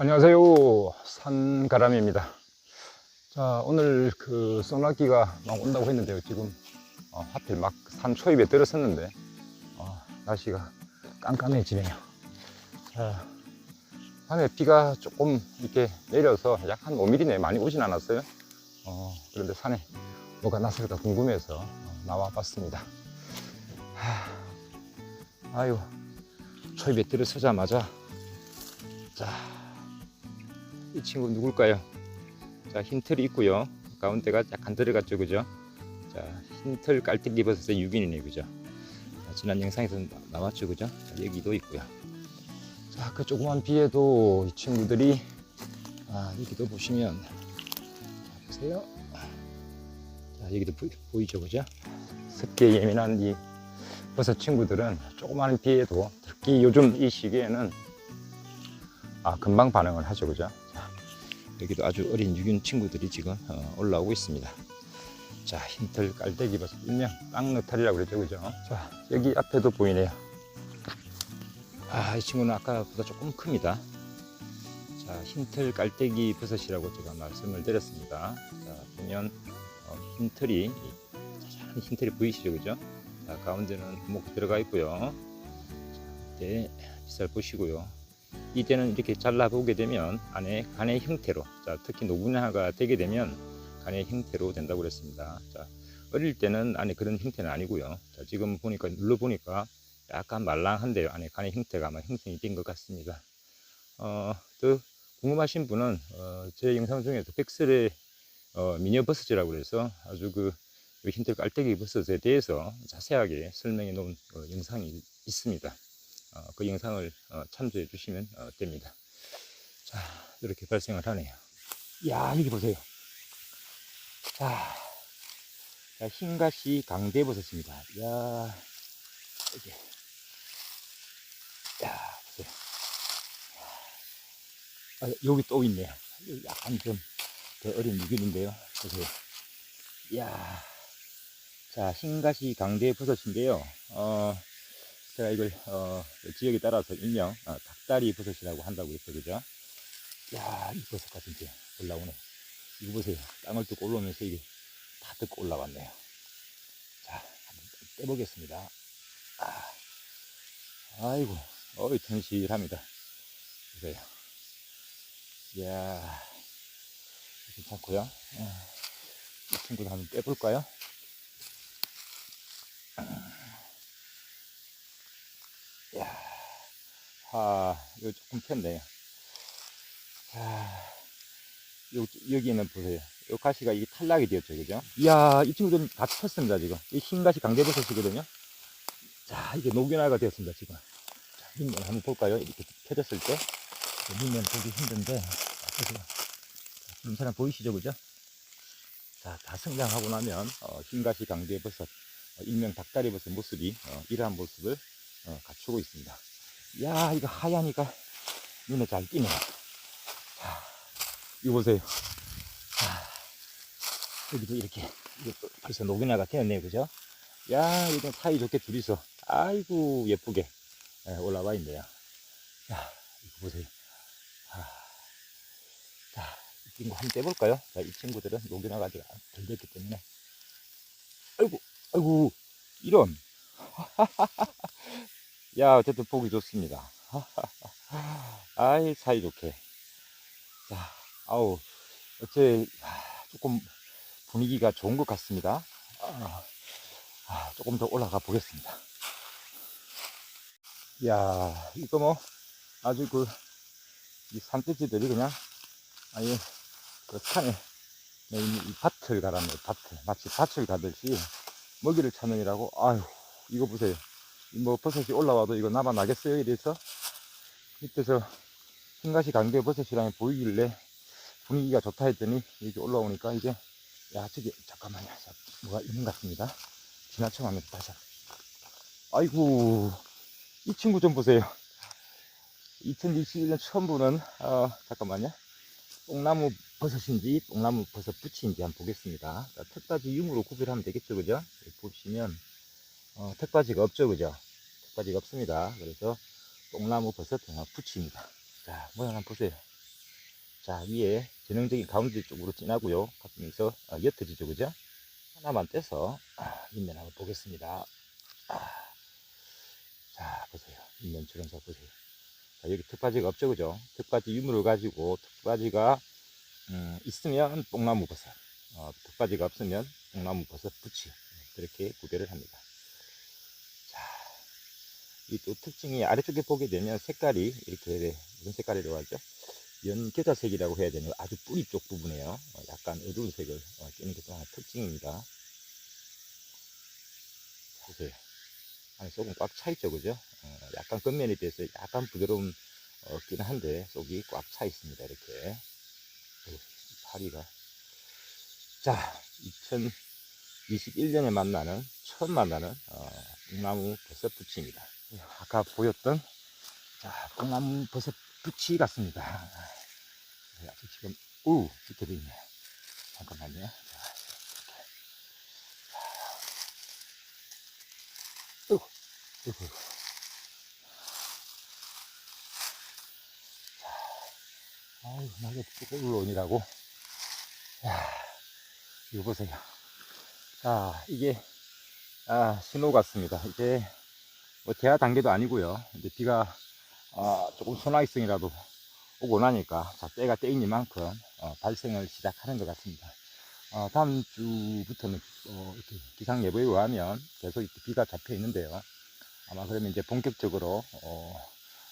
안녕하세요. 산가람입니다. 자, 오늘 그 소나기가 막 온다고 했는데요. 지금 어, 하필 막 산 초입에 들어섰는데 어, 날씨가 깜깜해지네요. 자, 밤에 비가 조금 이렇게 내려서 약 한 5mm네 많이 오진 않았어요. 어, 그런데 산에 뭐가 났을까 궁금해서 어, 나와 봤습니다. 하, 아유, 초입에 들어서자마자 자, 이 친구 누굴까요? 자, 흰 털이 있고요. 가운데가 약간 들어갔죠, 그죠? 자, 흰털 깔때기 버섯의 유기이네 그죠? 자, 지난 영상에서 나- 나왔죠, 그죠? 자, 여기도 있고요. 자, 그 조그만 비에도 이 친구들이 아, 여기도 보시면 자, 보세요. 자, 여기도 보, 보이죠, 그죠? 습기에 예민한 이 버섯 친구들은 조그마한 비에도 특히 요즘 이 시기에는 아, 금방 반응을 하죠, 그죠? 자, 여기도 아주 어린 유균 친구들이 지금 어, 올라오고 있습니다. 자, 흰털 깔때기 버섯 일명 땅너탈이라고 그랬죠, 그죠? 자, 여기 앞에도 보이네요. 아, 이 친구는 아까보다 조금 큽니다. 자, 흰털 깔때기 버섯이라고 제가 말씀을 드렸습니다. 자, 보면 어, 흰털이 이 자잘한 흰털이 보이시죠, 그죠? 자, 가운데는 구멍 들어가 있고요. 자, 네, 빗살 보시고요. 이때는 이렇게 잘라보게 되면 안에 간의 형태로 자, 특히 노분화가 되게 되면 간의 형태로 된다고 그랬습니다. 자, 어릴 때는 안에 그런 형태는 아니고요. 자, 지금 보니까 눌러보니까 약간 말랑한데요. 안에 간의 형태가 아마 형성이 된 것 같습니다. 어, 또 궁금하신 분은 어, 제 영상 중에서 백설의 어, 미녀 버섯이라고 그래서 아주 그 흰털 깔때기 버섯에 대해서 자세하게 설명해 놓은 어, 영상이 있습니다. 어, 그 영상을 어, 참조해 주시면 어, 됩니다. 자, 이렇게 발생을 하네요. 야, 여기 보세요. 자, 자 흰가시 강대버섯입니다. 야, 이게, 야, 보세요. 아, 여기 또 있네요. 여기 약간 좀 더 어린 유균인데요. 보세요. 야, 자, 흰가시 강대버섯인데요. 어, 제가 이걸 어, 지역에 따라서 일명 어, 닭다리 버섯이라고 한다고 했죠, 그죠? 야, 이 버섯 같은 게 올라오네. 이거 보세요. 땅을 뜯고 올라오면서 이게 다 뜯고 올라왔네요. 자, 한번 떼보겠습니다. 아, 아이고, 어이, 튼실합니다. 보세요. 이야, 괜찮고요. 어, 이 친구도 한번 떼볼까요? 아, 이거 조금 폈네요. 아, 요, 여기는 보세요. 요 가시가 이게 탈락이 되었죠, 그죠? 이야, 이 친구들은 다 폈습니다, 지금. 이 흰가시 강대버섯이거든요. 자, 이게 녹균화가 되었습니다, 지금. 자, 흰면 한번 볼까요? 이렇게 펴졌을 때. 흰면 보기 힘든데, 자, 보세요. 자, 사람 보이시죠, 그죠? 자, 다 성장하고 나면, 어, 흰가시 강대버섯, 어, 일명 닭다리버섯 모습이, 어, 이러한 모습을 어, 갖추고 있습니다. 야, 이거 하얀이가 눈에 잘 띄네. 자, 이거 보세요. 자, 여기도 이렇게, 또 벌써 녹이나가 되었네요. 그죠? 야, 이거 사이좋게 둘이서, 아이고, 예쁘게 예, 올라와 있네요. 자, 이거 보세요. 아, 자, 이 친구 한번 떼볼까요? 자, 이 친구들은 녹이나가 아직 덜 됐기 때문에. 아이고, 아이고, 이런. 야, 어쨌든 보기 좋습니다. 아이, 사이좋게. 자, 아우, 어째, 아, 조금 분위기가 좋은 것 같습니다. 아, 아, 조금 더 올라가 보겠습니다. 야, 이거 뭐, 아주 그, 이 산돼지들이 그냥, 아예, 그 산에, 이, 이 밭을 가라네, 밭을. 마치 밭을 가듯이 먹이를 찾느니라고, 아유, 이거 보세요. 뭐 버섯이 올라와도 이거 남아 나겠어요? 이래서 밑에서 흰가시 강대 버섯이랑 보이길래 분위기가 좋다 했더니 여기 올라오니까 이게 야 저기 잠깐만요. 자, 뭐가 있는 것 같습니다. 지나쳐가면 다시. 아이고 이 친구 좀 보세요. 2021년 처음 보는 어, 잠깐만요. 뽕나무 버섯인지 뽕나무 버섯 부치인지 한번 보겠습니다. 자, 턱받이 융으로 구별하면 되겠죠 그죠? 여기 보시면 어, 턱받이가 없죠, 그죠? 턱받이가 없습니다. 그래서 똥나무 버섯 어, 부치입니다. 자, 모양 한번 보세요. 자, 위에 전형적인 가운데 쪽으로 진하고요. 가면서 어, 옅어지죠, 그죠? 하나만 떼서 아, 윗면 한번 보겠습니다. 아, 자, 보세요. 윗면 주름사 보세요. 자, 여기 턱받이가 없죠, 그죠? 턱받이 유물을 가지고 턱받이가 음, 있으면 뽕나무 버섯, 어, 턱받이가 없으면 뽕나무 버섯 부치 그렇게 구별을 합니다. 자, 이또 특징이 아래쪽에 보게 되면 색깔이 이렇게 네, 무슨 색깔이라고 하죠? 연겨자색이라고 해야 되는 아주 뿌리 쪽 부분에요. 어, 약간 어두운 색을 어, 띄는 게 또 하나 특징입니다. 자, 보세요. 안에 속은 꽉 차 있죠, 그죠? 어, 약간 겉면에 비해서 약간 부드러움 없긴 한데 속이 꽉 차 있습니다. 이렇게 파리가 자 2021년에 만나는 처음 만나는 어, 뽕나무 버섯 부치입니다. 아까 보였던 자 뽕나무 버섯 부치 같습니다. 네, 아직 지금 우돼 있네요. 잠깐만요. 자, 이렇게. 으이구, 으이구, 으이구. 아유, 나게 쭉 올라오니라고. 야, 이거 보세요. 자, 이게, 아, 신호 같습니다. 이제, 뭐, 대하 단계도 아니고요. 이제 비가, 아, 조금 소나기성이라도 오고 나니까, 자, 때가 때이니만큼, 어, 발생을 시작하는 것 같습니다. 어, 다음 주부터는, 어, 기상 예보에 의하면 계속 비가 잡혀 있는데요. 아마 그러면 이제 본격적으로, 어,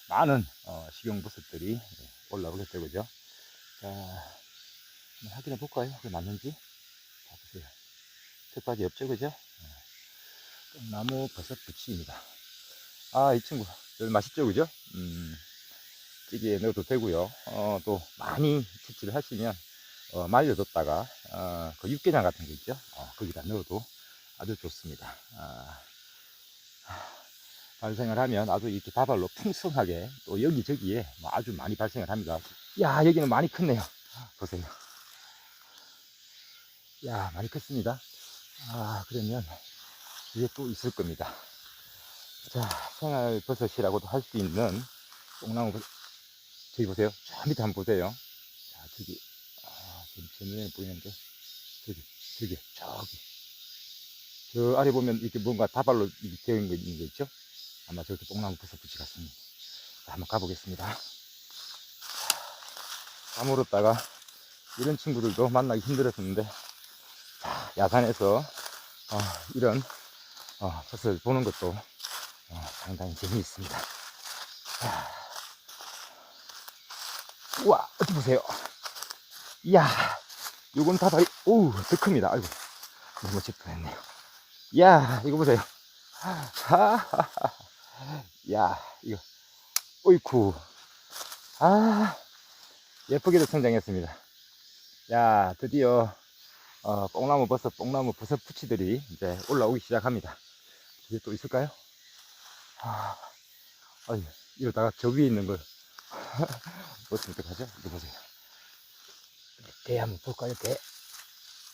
많은, 어, 식용버섯들이 올라오겠죠, 그죠? 자, 확인해 볼까요? 그게 맞는지? 자, 보세요. 턱까지 없죠, 그죠? 어, 나무 버섯 부치입니다. 아, 이 친구, 좀 맛있죠, 그죠? 음, 찌개에 넣어도 되고요. 어, 또 많이 채취를 하시면, 어, 말려뒀다가, 어, 그 육개장 같은 거 있죠? 어, 거기다 넣어도 아주 좋습니다. 아, 발생을 하면 아주 이렇게 다발로 풍성하게 또 여기저기에 뭐 아주 많이 발생을 합니다. 야, 여기는 많이 컸네요. 보세요. 야, 많이 컸습니다. 아, 그러면 위에 또 있을 겁니다. 자, 생활버섯이라고도 할 수 있는 뽕나무 버섯. 저기 보세요. 저 밑에 한번 보세요. 자, 저기, 아, 지금 제 눈에 보이는데, 저기, 저기, 저기. 저 아래 보면 이렇게 뭔가 다발로 되어 있는 거 있는 거 있죠? 아마 저렇게 뽕나무 버섯 붙이 같습니다. 자, 한번 가보겠습니다. 까물었다가 이런 친구들도 만나기 힘들었는데 자, 야산에서 어, 이런 어, 버섯을 보는 것도 어, 상당히 재미있습니다. 자. 우와, 어디 보세요. 이야, 요건 다발이, 오우, 더 큽니다. 아이고, 너무 짚어냈네요. 이야, 이거 보세요. 하하하. 야, 이거, 어이쿠. 아, 예쁘게도 성장했습니다. 야, 드디어, 어, 뽕나무 버섯, 뽕나무 버섯 pu치들이 이제 올라오기 시작합니다. 이게 또 있을까요? 아, 아유, 이러다가 저 위에 있는 걸, 어떻게 어떡하죠? 이거 보세요. 개 한번 볼까요, 개?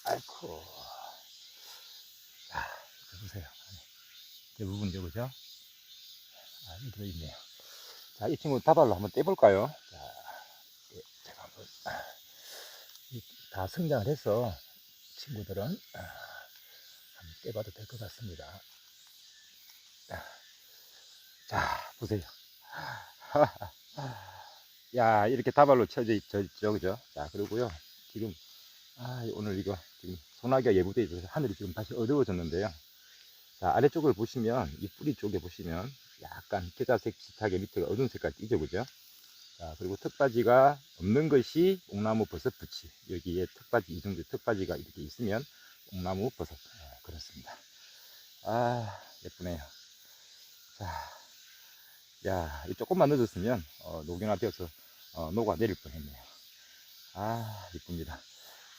아이쿠. 자, 이거 보세요. 대부분죠, 그죠? 아, 여기 들어있네요. 자, 이 친구 다발로 한번 떼볼까요? 자, 예, 제가 한번, 아, 이- 다 성장을 해서 친구들은, 아, 한번 떼봐도 될 것 같습니다. 아, 자, 보세요. 야, 이렇게 다발로 쳐져 있죠, 있죠, 그죠? 자, 그리고요, 지금, 아, 오늘 이거, 지금 소나기가 예보되어 있어서 하늘이 지금 다시 어두워졌는데요. 자, 아래쪽을 보시면, 이 뿌리 쪽에 보시면, 약간 겨자색 비슷하게 밑에가 어두운 색깔 띠죠, 그죠? 자, 그리고 턱받이가 없는 것이 옥나무 버섯 부치. 여기에 턱받이, 이 정도 턱받이가 이렇게 있으면 옥나무 버섯. 아, 그렇습니다. 아, 예쁘네요. 자, 야, 이 조금만 늦었으면, 어, 녹용화되어서, 어, 녹아 내릴 뻔 했네요. 아, 이쁩니다.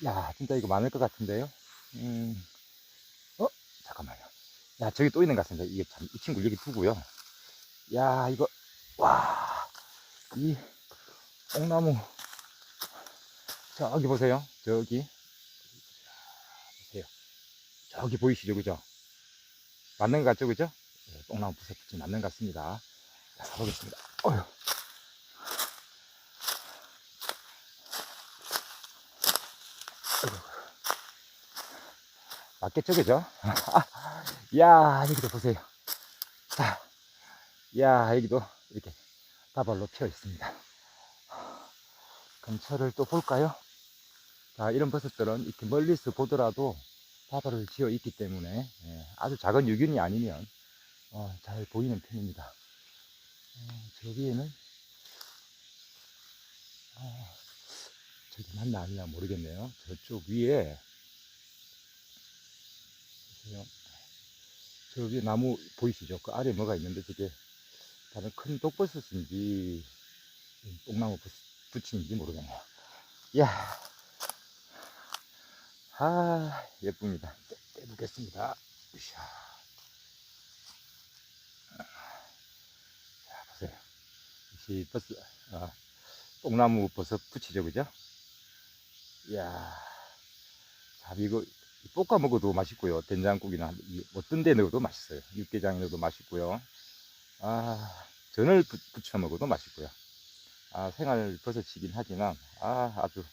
야, 진짜 이거 많을 것 같은데요? 음, 어? 잠깐만요. 야, 저기 또 있는 것 같습니다. 이게 참, 이 친구 여기 두고요. 야, 이거, 와, 이, 뽕나무. 저기 보세요. 저기. 보세요. 저기 보이시죠? 그죠? 맞는 것 같죠? 그죠? 네, 뽕나무 부서붙이 맞는 것 같습니다. 가보겠습니다. 어휴. 맞겠죠, 그죠? 야, 여기도 보세요. 자, 야, 여기도 이렇게 다발로 피어 있습니다. 근처를 또 볼까요? 자, 이런 버섯들은 이렇게 멀리서 보더라도 다발을 지어 있기 때문에 예, 아주 작은 유균이 아니면 어, 잘 보이는 편입니다. 어, 저기에는 어, 저기 맞나 아니냐 모르겠네요. 저쪽 위에. 저 위에 나무 보이시죠? 그 아래 뭐가 있는데 저게 다른 큰 독버섯인지 뽕나무 붙인지 모르겠네요. 이야, 아 예쁩니다. 떼- 떼보겠습니다. 으쌰. 자 보세요. 역시 버섯, 아, 뽕나무 버섯 붙이죠, 그죠? 이야, 자 이거 볶아 먹어도 맛있고요. 된장국이나 이 어떤 데 넣어도 맛있어요. 육개장에 넣어도 맛있고요. 아, 전을 부- 부쳐 먹어도 맛있고요. 아, 생활 버섯이긴 하지만, 아, 아주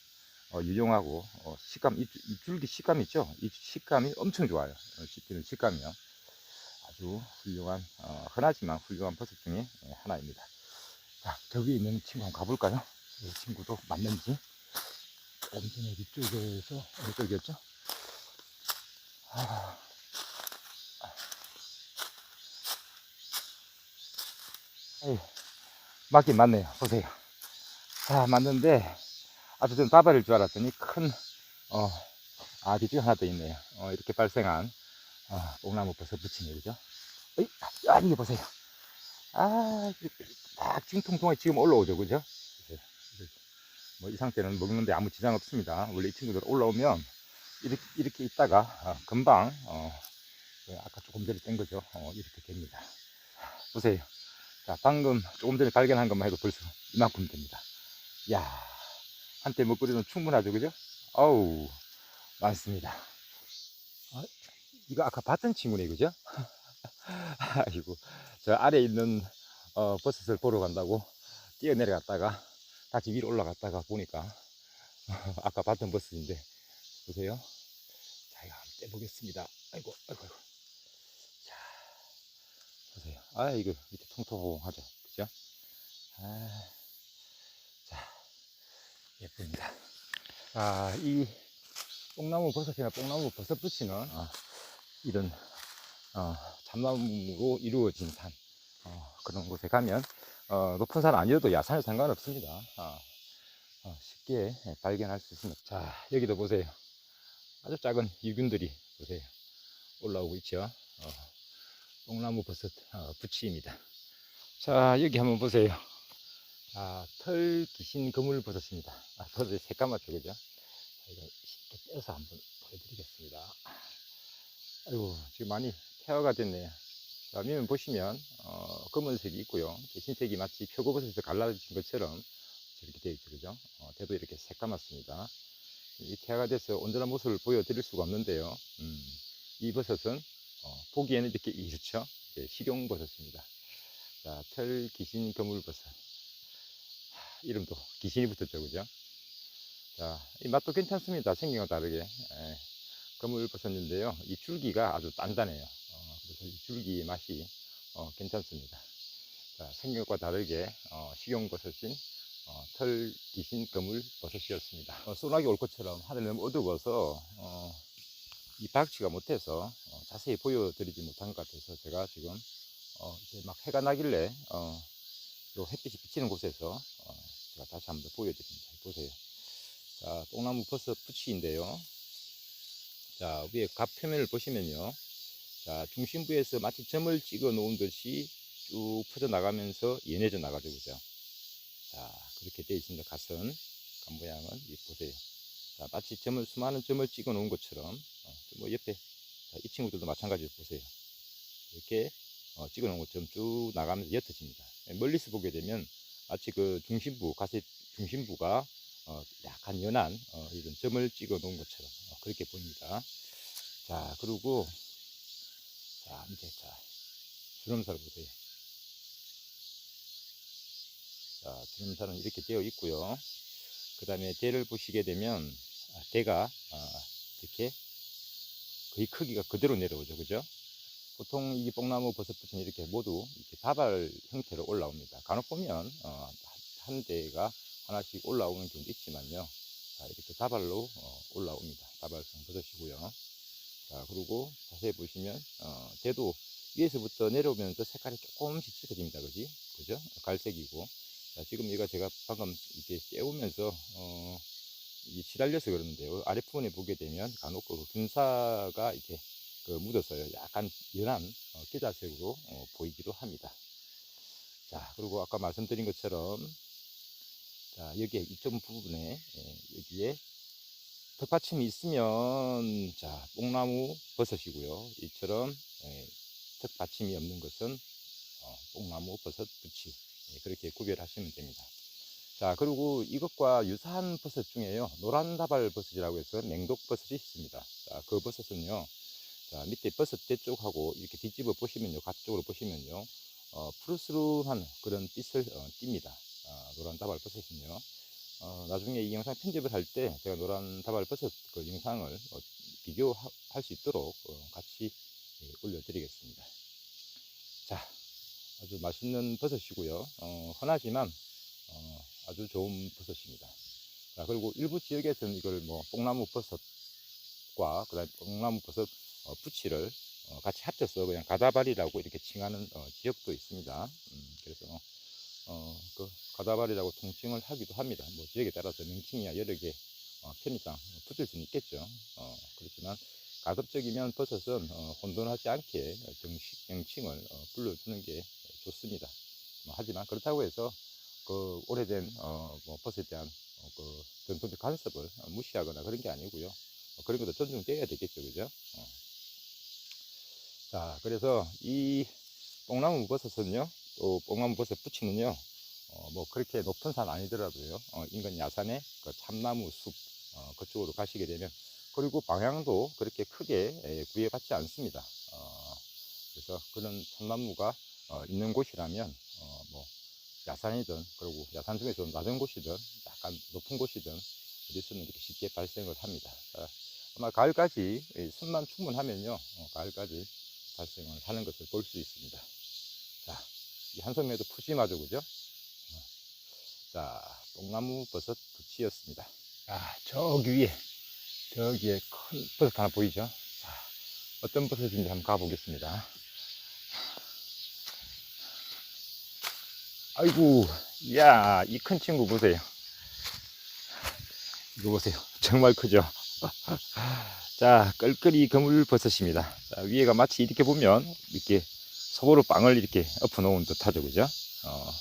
어, 유용하고, 어, 식감, 이, 이 줄기 식감 있죠? 이 식감이 엄청 좋아요. 어, 씹히는 식감이요. 아주 훌륭한, 어, 흔하지만 훌륭한 버섯 중에 예, 하나입니다. 자, 저기 있는 친구 한번 가볼까요? 이 친구도 맞는지. 전에 이쪽에서, 어느 쪽이었죠? 아, 에이, 맞긴 맞네요. 보세요. 아, 맞는데, 아주 전 다발일 줄 알았더니 큰, 어, 아, 뒤쪽에 하나 더 있네요. 어, 이렇게 발생한, 어, 뽕나무 버섯 붙이네, 그죠? 어이, 아, 이게 보세요. 아, 이렇게 딱 징통통하게 지금 올라오죠, 그죠? 뭐, 이 상태는 먹는데 아무 지장 없습니다. 원래 이 친구들 올라오면, 이렇게, 이렇게 있다가, 어, 금방, 어, 그 아까 조금 전에 뗀 거죠. 어, 이렇게 됩니다. 보세요. 자, 방금 조금 전에 발견한 것만 해도 벌써 이만큼 됩니다. 야 한때 먹거리는 충분하죠, 그죠? 어우, 많습니다. 어, 이거 아까 봤던 친구네, 그죠? 아이고, 저 아래 있는 어, 버섯을 보러 간다고 뛰어 내려갔다가 다시 위로 올라갔다가 보니까 아까 봤던 버섯인데 보세요. 자, 이거 한번 떼보겠습니다. 아이고, 아이고, 아이고. 자, 보세요. 아, 이거 밑에 통통하죠, 그죠? 아, 자, 예쁩니다. 아, 이 뽕나무 버섯이나 뽕나무 버섯 붙이는 어, 이런 어, 참나무로 이루어진 산 어, 그런 곳에 가면 어, 높은 산 아니어도 야산에 상관없습니다. 어, 어, 쉽게 발견할 수 있습니다. 자, 여기도 보세요. 아주 작은 유균들이 보세요. 올라오고 있죠. 어, 뽕나무 버섯 어, 부치입니다. 자, 여기 한번 보세요. 아, 털 귀신 그물 버섯입니다. 아, 버섯이 새까맣죠, 그죠? 쉽게 떼서 한번 보여드리겠습니다. 아이고, 지금 많이 태화가 됐네요. 자, 밑면 보시면, 어, 검은색이 있고요. 흰색이 마치 표고버섯에서 갈라진 것처럼 저렇게 되어 있죠, 그죠? 어, 대도 이렇게 새까맣습니다. 이 태화가 돼서 온전한 모습을 보여드릴 수가 없는데요. 음, 이 버섯은 어, 보기에는 이렇게 이렇죠. 예, 식용버섯입니다. 자, 털 귀신 거물버섯. 하, 이름도 귀신이 붙었죠, 그죠? 자, 이 맛도 괜찮습니다. 생김과 다르게. 예, 거물버섯인데요. 이 줄기가 아주 단단해요. 줄기 맛이 어, 괜찮습니다. 자, 생김과 다르게 어, 식용버섯인 어, 털 귀신 거물버섯이었습니다. 어, 소나기 올 것처럼 하늘이 너무 어두워서 어, 이 박치가 못해서 어, 자세히 보여드리지 못한 것 같아서 제가 지금 어, 이제 막 해가 나길래 어, 요 햇빛이 비치는 곳에서 어, 제가 다시 한번 보여드립니다. 보세요. 자, 똥나무 버섯 부치인데요. 자, 위에 갑 표면을 보시면요. 자, 중심부에서 마치 점을 찍어 놓은 듯이 쭉 퍼져 나가면서 연해져 나가죠. 그죠? 자, 그렇게 되어 있습니다. 갓은, 갓 모양은. 이 보세요. 자, 마치 점을, 수많은 점을 찍어 놓은 것처럼, 어, 뭐 옆에, 자, 이 친구들도 마찬가지로 보세요. 이렇게 어, 찍어 놓은 것처럼 쭉 나가면서 옅어집니다. 예, 멀리서 보게 되면 마치 그 중심부, 갓의 중심부가 어, 약간 연한 어, 이런 점을 찍어 놓은 것처럼 어, 그렇게 보입니다. 자, 그리고 자, 이제 자, 주름살 보세요. 자, 주름살은 이렇게 되어 있고요. 그 다음에 대를 보시게 되면 아, 대가 어, 이렇게 거의 크기가 그대로 내려오죠. 그죠? 보통 이 뽕나무 버섯 붙이는 이렇게 모두 이렇게 다발 형태로 올라옵니다. 간혹 보면 어, 한 대가 하나씩 올라오는 경우도 있지만요. 자, 이렇게 다발로 어, 올라옵니다. 다발성 버섯이고요. 자, 그리고 자세히 보시면 어, 대도 위에서부터 내려오면서 색깔이 조금씩 짙어집니다. 그지? 그죠? 갈색이고. 자, 지금 이거 제가 방금 이렇게 깨우면서 어, 이 시달려서 그러는데요. 아랫부분에 보게 되면 간혹 그 균사가 이렇게 그 묻어서요. 약간 연한 어, 계자색으로 어, 보이기도 합니다. 자, 그리고 아까 말씀드린 것처럼 자, 여기에 이쪽 부분에 예, 여기에 턱받침이 있으면 자, 뽕나무 버섯이고요. 이처럼 예, 턱받침이 없는 것은 어, 뽕나무 버섯 부치 예, 그렇게 구별하시면 됩니다. 자, 그리고 이것과 유사한 버섯 중에요. 노란 다발 버섯이라고 해서 맹독 버섯이 있습니다. 자, 그 버섯은요. 자, 밑에 버섯 대 쪽하고 이렇게 뒤집어 보시면요. 가쪽으로 보시면요. 어, 푸르스름한 그런 빛을 어, 띱니다. 아, 노란 다발 버섯은요. 어, 나중에 이 영상 편집을 할 때 제가 노란 다발 버섯 그 영상을 어, 비교할 수 있도록 어, 같이 예, 올려드리겠습니다. 자, 아주 맛있는 버섯이고요. 어, 흔하지만 어, 아주 좋은 버섯입니다. 자, 그리고 일부 지역에서는 이걸 뭐 뽕나무 버섯과 그다음 뽕나무 버섯 어, 부치를 어, 같이 합쳐서 그냥 가다발이라고 이렇게 칭하는 어, 지역도 있습니다. 음, 그래서 어, 그 가다발이라고 통칭을 하기도 합니다. 뭐 지역에 따라서 명칭이야 여러 개 어, 편의상 붙을 수는 있겠죠. 어, 그렇지만 가급적이면 버섯은 어, 혼돈하지 않게 정식 명칭을 어, 불러주는 게 좋습니다. 뭐, 하지만 그렇다고 해서 그 오래된 어, 뭐 버섯에 대한 어, 그 전통적 어, 무시하거나 그런 게 아니고요. 어, 그런 것도 존중돼야 되겠죠, 그죠? 어. 자, 그래서 이 뽕나무 버섯은요, 또 뽕나무 버섯 부치는요, 어, 뭐 그렇게 높은 산 아니더라도요, 어, 인근 야산의 그 참나무 숲 어, 그쪽으로 가시게 되면 그리고 방향도 그렇게 크게 에, 구애받지 않습니다. 어, 그래서 그런 참나무가 어, 있는 곳이라면 어, 뭐 야산이든 그리고 야산 중에서 낮은 곳이든 약간 높은 곳이든 어디서는 이렇게 쉽게 발생을 합니다. 자, 아마 가을까지 이 숨만 충분하면요, 어, 가을까지 발생을 하는 것을 볼 수 있습니다. 자, 이 한송이도 푸짐하죠, 그죠? 어. 자, 뽕나무 버섯 부치였습니다. 아, 저기 위에, 저기에 큰 버섯 하나 보이죠? 자, 어떤 버섯인지 한번 가보겠습니다. 아이고, 이야, 이 큰 친구 보세요. 이거 보세요. 정말 크죠? 자, 끌끌이 그물 버섯입니다. 자, 위에가 마치 이렇게 보면, 이렇게 소보로 빵을 이렇게 엎어 놓은 듯 하죠. 그죠? 어,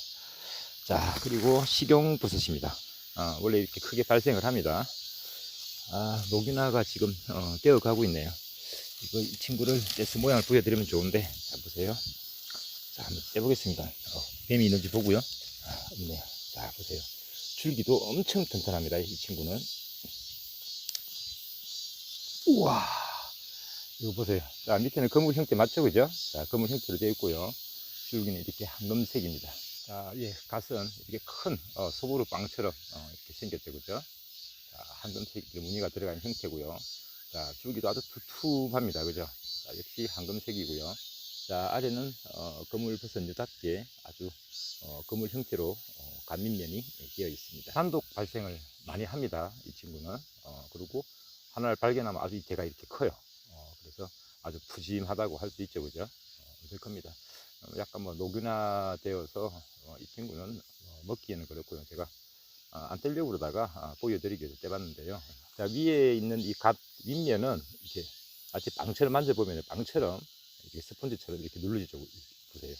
자, 그리고 식용 버섯입니다. 어, 원래 이렇게 크게 발생을 합니다. 아, 녹이나가 지금, 어, 떼어 가고 있네요. 이거 이 친구를 떼서 모양을 보여드리면 좋은데, 자, 보세요. 자, 한번 떼보겠습니다. 어, 뱀이 있는지 보고요. 아, 없네요. 자, 보세요. 줄기도 엄청 튼튼합니다. 이 친구는. 우와. 이거 보세요. 자, 밑에는 거물 형태 맞죠? 그죠? 자, 거물 형태로 되어 있고요. 줄기는 이렇게 황금색입니다. 자, 예, 갓은 이렇게 큰, 어, 소보루 빵처럼, 어, 이렇게 생겼죠. 그죠? 자, 황금색 무늬가 들어간 형태고요. 자, 줄기도 아주 두툼합니다. 그죠? 자, 역시 황금색이고요. 자, 아래는, 어, 거물버섯 유답게 아주, 어, 거물 형태로, 어, 간밑면이 되어 있습니다. 단독 발생을 많이 합니다. 이 친구는. 어, 그리고 하나를 발견하면 아주 대가 이렇게 커요. 어, 그래서 아주 푸짐하다고 할 수 있죠. 그죠? 어, 엄청 큽니다. 어, 약간 뭐 녹유나 되어서 어, 이 친구는 어, 먹기에는 그렇고요. 제가 어, 안 떼려고 그러다가 아, 보여드리기 위해서 떼봤는데요. 자, 위에 있는 이 갓 윗면은 이렇게 마치 빵처럼 만져보면 빵처럼 이렇게 스펀지처럼 이렇게 눌러지죠. 보세요.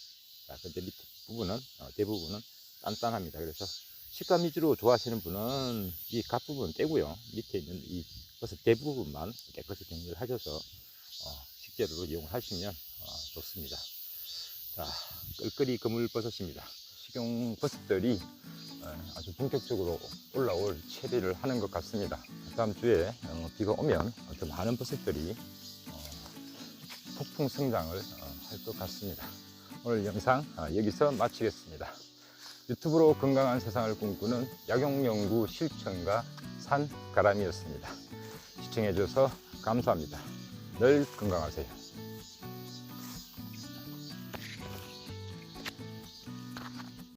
자, 근데 밑에 부분은, 어, 대부분은 단단합니다. 그래서 식감 위주로 좋아하시는 분은 이 갓 부분 떼고요. 밑에 있는 이 버섯 대부분만 깨끗이 정리를 하셔서 어, 식재료로 이용하시면 어, 좋습니다. 자, 끌끌이 그물버섯입니다. 식용 버섯들이 어, 아주 본격적으로 올라올 체리를 하는 것 같습니다. 다음 주에 어, 비가 오면 더 많은 버섯들이 어, 폭풍 성장을 어, 할것 같습니다. 오늘 영상 어, 여기서 마치겠습니다. 유튜브로 건강한 세상을 꿈꾸는 약용연구 실천가 산가람이었습니다. 시청해줘서 감사합니다. 늘 건강하세요.